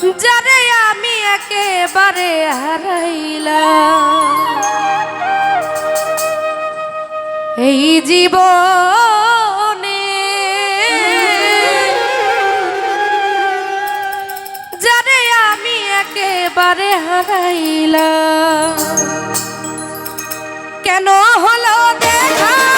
যারে আমি একেবারে হারাইলাম। এই জীবনে যারে আমি একেবারে হারাইলাম। কেন হলো দেখা?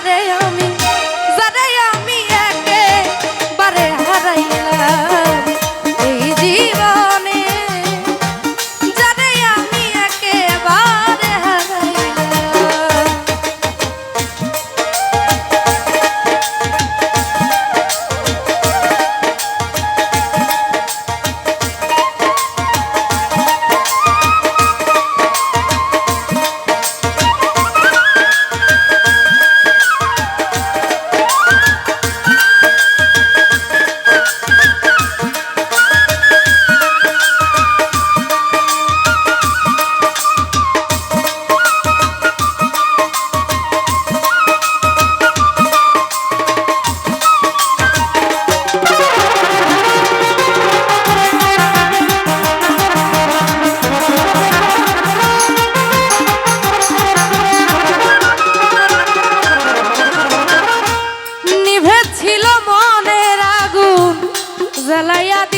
Friday. Oh. i ela ia